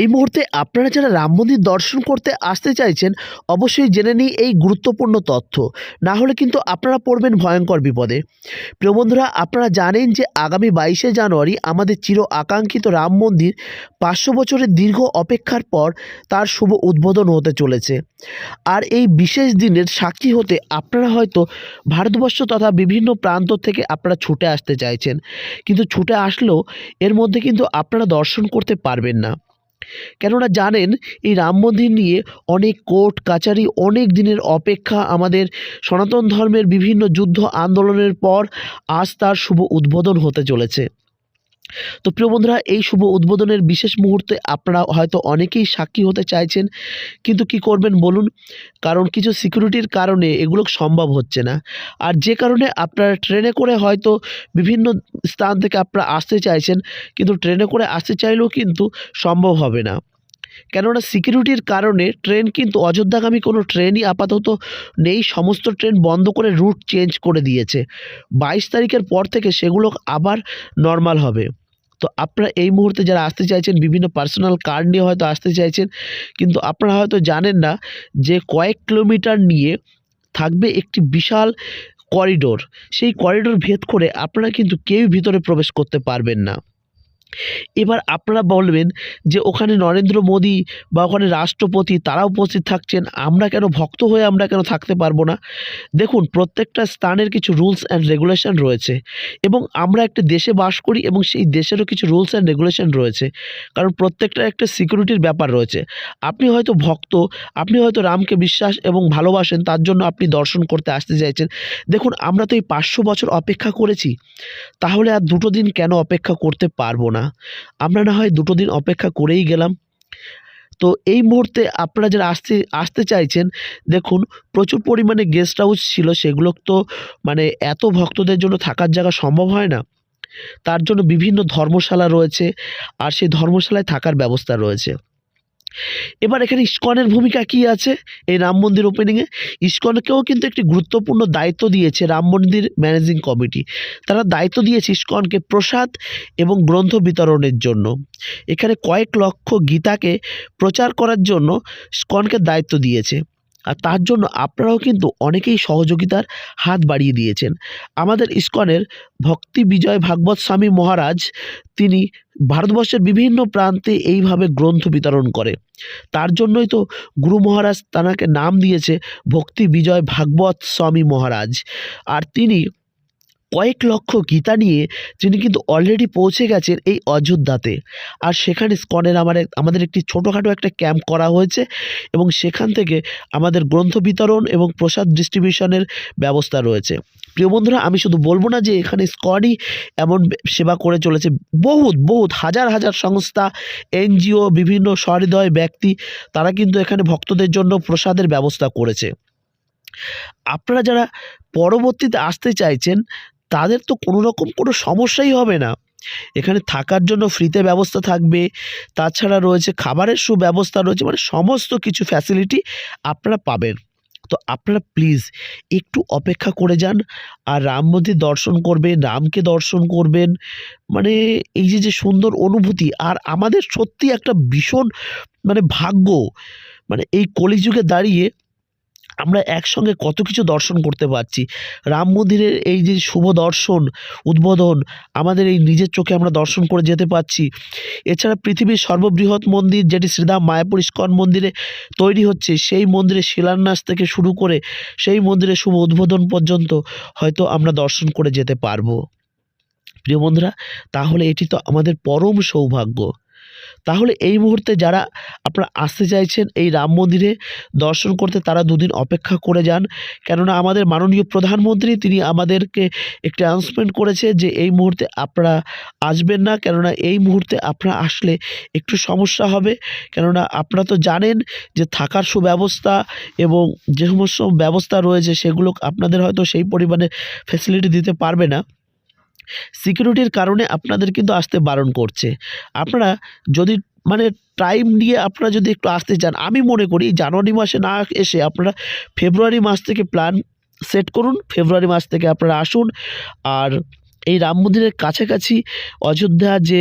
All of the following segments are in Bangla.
এই মুহূর্তে আপনারা যারা রাম মন্দির দর্শন করতে আসতে চাইছেন, অবশ্যই জেনে নিই এই গুরুত্বপূর্ণ তথ্য। না হলে কিন্তু আপনারা পড়বেন ভয়ঙ্কর বিপদে। প্রিয় বন্ধুরা, আপনারা জানেন যে আগামী বাইশে জানুয়ারি আমাদের চির আকাঙ্ক্ষিত রাম মন্দির পাঁচশো বছরের দীর্ঘ অপেক্ষার পর তার শুভ উদ্বোধন হতে চলেছে। আর এই বিশেষ দিনের সাক্ষী হতে আপনারা হয়তো ভারতবর্ষ তথা বিভিন্ন প্রান্ত থেকে আপনারা ছুটে আসতে চাইছেন। কিন্তু ছুটে আসলেও এর মধ্যে কিন্তু আপনারা দর্শন করতে পারবেন না। কেননা জানেন, এই রাম মন্দির নিয়ে অনেক কোর্ট, কাচারি অনেক দিনের অপেক্ষা আমাদের সনাতন ধর্মের বিভিন্ন যুদ্ধ আন্দোলনের পর আজ তার শুভ উদ্বোধন হতে চলেছে। তো প্রিয় বন্ধুরা, এই শুভ উদ্বোধনের বিশেষ মুহূর্তে আপনারা হয়তো অনেকেই সাক্ষী হতে চাইছেন, কিন্তু কি করবেন বলুন? কারণ কিছু সিকিউরিটির কারণে এগুলো সম্ভব হচ্ছে না। আর যে কারণে আপনারা ট্রেনে করে হয়তো বিভিন্ন স্থান থেকে আপনারা আসতে চাইছেন, কিন্তু ট্রেনে করে আসতে চাইলেও কিন্তু সম্ভব হবে না। কেননা সিকিউরিটির কারণে ট্রেন কিন্তু অযোধ্যাগামী কোনো ট্রেনই আপাতত নেই, সমস্ত ট্রেন বন্ধ করে রুট চেঞ্জ করে দিয়েছে। বাইশ তারিখের পর থেকে সেগুলো আবার নর্মাল হবে। তো আপনারা এই মুহূর্তে যারা আসতে চাইছেন, বিভিন্ন পার্সোনাল কার নিয়ে হয়তো আসতে চাইছেন, কিন্তু আপনারা হয়তো জানেন না যে কয়েক কিলোমিটার নিয়ে থাকবে একটি বিশাল করিডোর সেই করিডোর ভেদ করে আপনারা কিন্তু কেউ ভিতরে প্রবেশ করতে পারবেন না। এবার আপনারা বলবেন যে ওখানে নরেন্দ্র মোদী বা ওখানে রাষ্ট্রপতি তারা উপস্থিত থাকছেন, আমরা কেন ভক্ত হয়ে আমরা কেন থাকতে পারব না? দেখুন, প্রত্যেকটা স্থানের কিছু রুলস অ্যান্ড রেগুলেশন রয়েছে এবং আমরা একটা দেশে বাস করি এবং সেই দেশেরও কিছু রুলস অ্যান্ড রেগুলেশন রয়েছে। কারণ প্রত্যেকটা একটা সিকিউরিটির ব্যাপার রয়েছে। আপনি হয়তো ভক্ত, আপনি হয়তো রামকে বিশ্বাস এবং ভালোবাসেন, তার জন্য আপনি দর্শন করতে আসতে চাইছেন। দেখুন, আমরা তো এই পাঁচশো বছর অপেক্ষা করেছি। তাহলে আর দুটো দিন কেন অপেক্ষা করতে পারব না? আমরা না হয় দুটো দিন অপেক্ষা করেই গেলাম। তো এই মুহূর্তে আপনারা যারা আসতে আসতে চাইছেন, দেখুন, প্রচুর পরিমাণে গেস্ট হাউস ছিল, সেগুলো তো মানে এত ভক্তদের জন্য থাকার জায়গা সম্ভব হয় না। তার জন্য বিভিন্ন ধর্মশালা রয়েছে, আর সেই ধর্মশালায় থাকার ব্যবস্থা রয়েছে। এবার এখানে ইস্কনের ভূমিকা কি আছে? এই রাম মন্দির ওপেনিংয়ে ইস্কনকেও কিন্তু একটি গুরুত্বপূর্ণ দায়িত্ব দিয়েছে রাম মন্দির ম্যানেজিং কমিটি তারা দায়িত্ব দিয়েছে ইস্কনকে প্রসাদ এবং গ্রন্থ বিতরণের জন্য। এখানে কয়েক লক্ষ গীতাকে প্রচার করার জন্য ইস্কনকে দায়িত্ব দিয়েছে। আর তার জন্য আপনারাও কিন্তু অনেকেই সহযোগিতার হাত বাড়িয়ে দিয়েছেন। আমাদের ইস্কনের ভক্তি বিজয় ভাগবত স্বামী মহারাজ, তিনি ভারতবর্ষের বিভিন্ন প্রান্তে এইভাবে গ্রন্থ বিতরণ করে। তার জন্যই তো গুরু মহারাজ তানাকে নাম দিয়েছে ভক্তি বিজয় ভাগবত স্বামী মহারাজ। আর তিনি কয়েক লক্ষ গীতা নিয়ে তিনি কিন্তু অলরেডি পৌঁছে গেছেন এই অযোধ্যাতে। আর সেখানে স্কনের আমার, আমাদের একটি ছোটোখাটো একটা ক্যাম্প করা হয়েছে এবং সেখান থেকে আমাদের গ্রন্থ বিতরণ এবং প্রসাদ ডিস্ট্রিবিউশনের ব্যবস্থা রয়েছে। প্রিয় বন্ধুরা, আমি শুধু বলব না যে এখানে স্কনই এমন সেবা করে চলেছে। বহুত বহুত, হাজার হাজার সংস্থা, এনজিও, বিভিন্ন সহৃদয় ব্যক্তি, তারা কিন্তু এখানে ভক্তদের জন্য প্রসাদের ব্যবস্থা করেছে। আপনারা যারা পরবর্তীতে আসতে চাইছেন তাদের তো কোনো রকম কোনো সমস্যাই হবে না। এখানে থাকার জন্য ফ্রিতে ব্যবস্থা থাকবে। তাছাড়া রয়েছে খাবারের সুব্যবস্থা রয়েছে মানে সমস্ত কিছু ফ্যাসিলিটি আপনারা পাবেন। তো আপনারা প্লিজ একটু অপেক্ষা করে যান আর রাম মন্দির দর্শন করবেন, রামকে দর্শন করবেন। মানে এই যে যে সুন্দর অনুভূতি আর আমাদের সত্যি একটা ভীষণ মানে ভাগ্য। মানে এই কলিযুগে দাঁড়িয়ে আমরা একসঙ্গে কত কিছু দর্শন করতে পারছি। রাম মন্দিরের এই যে শুভ দর্শন, উদ্বোধন, আমাদের এই নিজের চোখে আমরা দর্শন করে যেতে পারছি। এছাড়া পৃথিবীর সর্ববৃহৎ মন্দির যেটি শ্রীধাম মায়াপুর ইস্কন মন্দিরে তৈরি হচ্ছে, সেই মন্দিরের শিলান্যাস থেকে শুরু করে সেই মন্দিরের শুভ উদ্বোধন পর্যন্ত হয়তো আমরা দর্শন করে যেতে পারব। প্রিয় বন্ধুরা, তাহলে এটি তো আমাদের পরম সৌভাগ্য। তাহলে এই মুহূর্তে যারা আপনারা আসতে চাইছেন এই রাম মন্দিরে দর্শন করতে, তারা দুদিন অপেক্ষা করে যান। কেননা আমাদের মাননীয় প্রধানমন্ত্রী, তিনি আমাদেরকে একটি অ্যানাউন্সমেন্ট করেছে যে এই মুহূর্তে আপনারা আসবেন না। কেননা এই মুহূর্তে আপনারা আসলে একটু সমস্যা হবে। কেননা আপনারা তো জানেন যে থাকার সুব্যবস্থা এবং যে সমস্ত ব্যবস্থা রয়েছে, সেগুলো আপনাদের হয়তো সেই পরিমাণে ফ্যাসিলিটি দিতে পারবে না। সিকিউরিটির কারণে আপনাদের কিন্তু আসতে বারণ করছে। আপনারা যদি মানে টাইম নিয়ে আপনারা যদি একটু আসতে চান, আমি মনে করি জানুয়ারি মাসে না এসে আপনারা ফেব্রুয়ারি মাস থেকে প্ল্যান সেট করুন ফেব্রুয়ারি মাস থেকে আপনারা আসুন। আর এই রাম মন্দিরের কাছাকাছি অযোধ্যা যে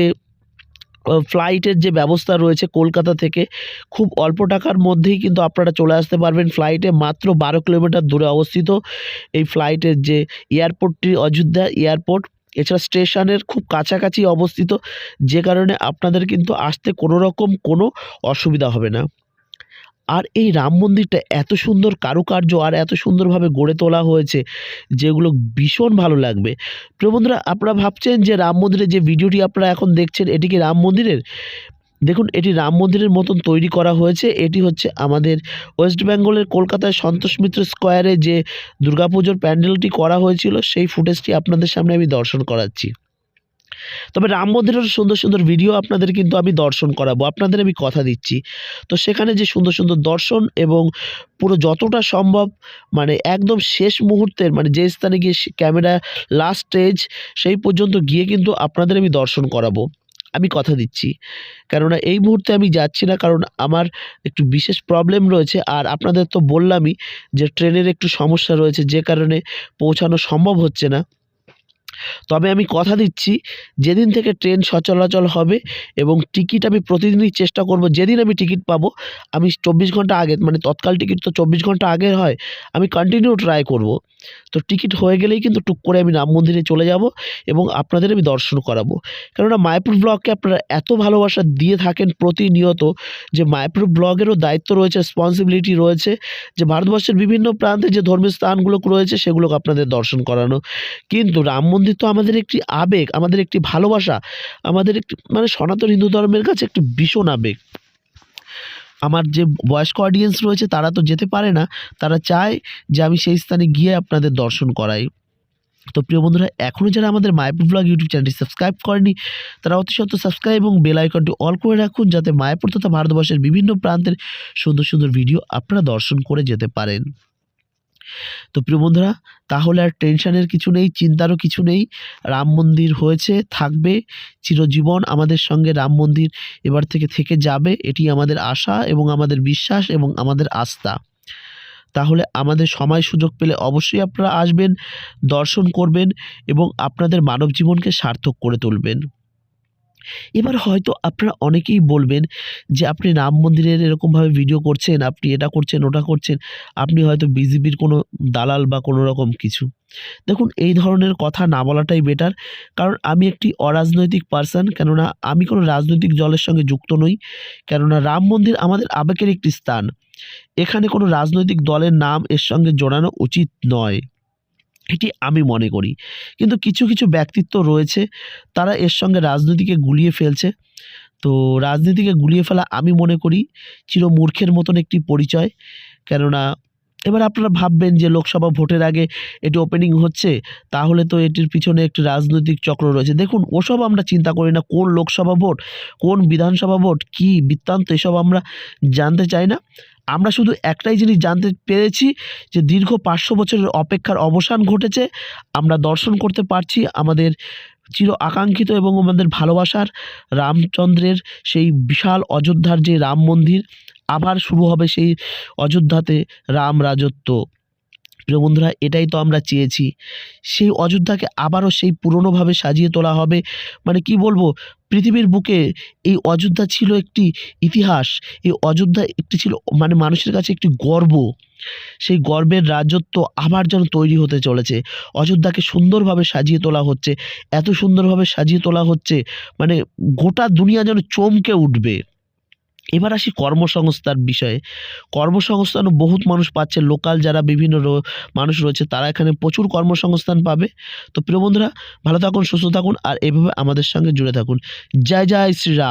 ফ্লাইটের যে ব্যবস্থা রয়েছে কলকাতা থেকে, খুব অল্প টাকার মধ্যেই কিন্তু আপনারা চলে আসতে পারবেন। ফ্লাইটে মাত্র বারো কিলোমিটার দূরে অবস্থিত। এই ফ্লাইটের যে এয়ারপোর্টটি অযোধ্যা এয়ারপোর্ট এছাড়া স্টেশনের খুব কাছাকাছি অবস্থিত, যে কারণে আপনাদের কিন্তু আসতে কোনো রকম কোনো অসুবিধা হবে না। আর এই রাম মন্দিরটা এত সুন্দর কারুকার্য আর এত সুন্দরভাবে গড়ে তোলা হয়েছে, যেগুলো ভীষণ ভালো লাগবে। প্রিয় বন্ধুরা, আপনারা ভাবছেন যে রাম মন্দিরের যে ভিডিওটি আপনারা এখন দেখছেন, এটি কি রাম মন্দিরের? দেখুন, এটি রাম মন্দিরের মতন তৈরি করা হয়েছে। এটি হচ্ছে আমাদের ওয়েস্ট বেঙ্গলের কলকাতায় সন্তোষ মিত্র স্কোয়ারে যে দুর্গাপুজোর প্যান্ডেলটি করা হয়েছিল, সেই ফুটেজটি আপনাদের সামনে আমি দর্শন করাচ্ছি। তবে রাম মন্দিরের সুন্দর সুন্দর ভিডিও আপনাদের কিন্তু আমি দর্শন করাবো, আপনাদের আমি কথা দিচ্ছি। তো সেখানে যে সুন্দর সুন্দর দর্শন এবং পুরো যতটা সম্ভব মানে একদম শেষ মুহূর্তের মানে যে স্থানে গিয়ে ক্যামেরা লাস্ট স্টেজ সেই পর্যন্ত গিয়ে কিন্তু আপনাদের আমি দর্শন করাবো। আমি কথা দিচ্ছি। কেননা এই মুহূর্তে আমি যাচ্ছি না, কারণ আমার একটু বিশেষ প্রবলেম রয়েছে। আর আপনাদের তো বললামই যে ট্রেনের একটু সমস্যা রয়েছে, যে কারণে পৌঁছানো সম্ভব হচ্ছে না। তবে আমি কথা দিচ্ছি, যেদিন থেকে ট্রেন সচলাচল হবে এবং টিকিট আমি প্রতিদিনই চেষ্টা করব, যেদিন আমি টিকিট পাবো, আমি চব্বিশ ঘণ্টা আগে মানে তৎকাল টিকিট তো চব্বিশ ঘণ্টা আগে হয়, আমি কন্টিনিউ ট্রাই করব। তো টিকিট হয়ে গেলেই কিন্তু টুক করে আমি রাম মন্দিরে চলে যাব এবং আপনাদের আমি দর্শন করাবো। কেননা মায়াপুর ব্লগকে আপনারা এত ভালোবাসা দিয়ে থাকেন প্রতিনিয়ত যে মায়াপুর ব্লগেরও দায়িত্ব রয়েছে রেসপন্সিবিলিটি রয়েছে, যে ভারতবর্ষের বিভিন্ন প্রান্তে যে ধর্মীয় স্থানগুলো রয়েছে সেগুলোকে আপনাদের দর্শন করানো। কিন্তু রাম মন্দির তো আমাদের একটি আবেগ, আমাদের একটি ভালোবাসা, আমাদের একটি মানে সনাতন হিন্দু ধর্মের কাছে একটি ভীষণ আবেগ। আমার যে বয়স্ক অডিয়েন্স রয়েছে, তারা তো যেতে পারে না। তারা চায় যে আমি সেই স্থানে গিয়ে আপনাদের দর্শন করাই। তো প্রিয় বন্ধুরা এখনও যারা আমাদের মায়াপুর ব্লগ ইউটিউব চ্যানেলটি সাবস্ক্রাইব করেনি, তারা অতি সত্য সাবস্ক্রাইব এবং বেল আইকনটি অল করে রাখুন, যাতে মায়াপুর তথা ভারতবর্ষের বিভিন্ন প্রান্তের সুন্দর সুন্দর ভিডিও আপনারা দর্শন করে যেতে পারেন। তো প্রিয় বন্ধুরা, তাহলে আর টেনশনের কিছু নেই, চিন্তারও কিছু নেই। রাম মন্দির হয়েছে, থাকবে, চিরজীবন আমাদের সঙ্গে রাম মন্দির এবার থেকে থেকে যাবে, এটি আমাদের আশা এবং আমাদের বিশ্বাস এবং আমাদের আস্থা। তাহলে আমাদের সময় সুযোগ পেলে অবশ্যই আপনারা আসবেন, দর্শন করবেন এবং আপনাদের মানব জীবনকে সার্থক করে তুলবেন। এবার হয়তো আপনারা অনেকেই বলবেন যে, আপনি রাম মন্দিরের এরকমভাবে ভিডিও করছেন, আপনি এটা করছেন, ওটা করছেন। আপনি হয়তো বিজেপির কোনো দালাল বা কোনো রকম কিছু। দেখুন, এই ধরনের কথা না বলাটাই বেটার কারণ আমি একটি অরাজনৈতিক পার্সন কেননা আমি কোনো রাজনৈতিক দলের সঙ্গে যুক্ত নই। কেননা রাম মন্দির আমাদের আবেগের একটি স্থান। এখানে কোনো রাজনৈতিক দলের নাম এর সঙ্গে জড়ানো উচিত নয়। এটি আমি মনে করি। কিন্তু কিছু কিছু ব্যক্তিত্ব রয়েছে, তারা এর সঙ্গে রাজনীতিকে গুলিয়ে ফেলছে। তো রাজনীতিকে গুলিয়ে ফেলা আমি মনে করি চিরমূর্খের মতন একটি পরিচয়। কেননা, এবার আপনারা ভাববেন যে লোকসভা ভোটের আগে এটি ওপেনিং হচ্ছে, তাহলে তো এটির পিছনে একটি রাজনৈতিক চক্র রয়েছে। দেখুন, ওসব আমরা চিন্তা করি না, কোন লোকসভা ভোট, কোন বিধানসভা ভোট, কী বৃত্তান্ত, এসব আমরা জানতে চাই না। আমরা শুধু একটাই জিনিস জানতে পেরেছি যে দীর্ঘ পাঁচশো বছরের অপেক্ষার অবসান ঘটেছে। আমরা দর্শন করতে পারছি আমাদের চির আকাঙ্ক্ষিত এবং আমাদের ভালোবাসার রামচন্দ্রের সেই বিশাল অযোধ্যার যে রাম মন্দির, আবার শুরু হবে সেই অযোধ্যাতে রাম রাজত্ব। প্রিয় বন্ধুরা, এটাই তো আমরা চেয়েছি। সেই অযোধ্যাকে আবারও সেই পুরনোভাবে সাজিয়ে তোলা হবে। মানে কি বলব, পৃথিবীর বুকে এই অযোধ্যা ছিল একটি ইতিহাস। এই অযোধ্যা একটি ছিল মানে মানুষের কাছে একটি গর্ব। সেই গর্বের রাজত্ব আবার যেন তৈরি হতে চলেছে। অযোধ্যাকে সুন্দরভাবে সাজিয়ে তোলা হচ্ছে। এত সুন্দরভাবে সাজিয়ে তোলা হচ্ছে মানে গোটা দুনিয়া যেন চমকে উঠবে। এবার আসি কর্মসংস্থার বিষয়ে। কর্মসংস্থানও বহুত মানুষ পাচ্ছে, লোকাল যারা বিভিন্ন মানুষ রয়েছে, তারা এখানে প্রচুর কর্মসংস্থান পাবে। তো প্রিয় বন্ধুরা, ভালো থাকুন, সুস্থ থাকুন, আর এভাবে আমাদের সঙ্গে জুড়ে থাকুন। জয় জয়, শ্রীরাম।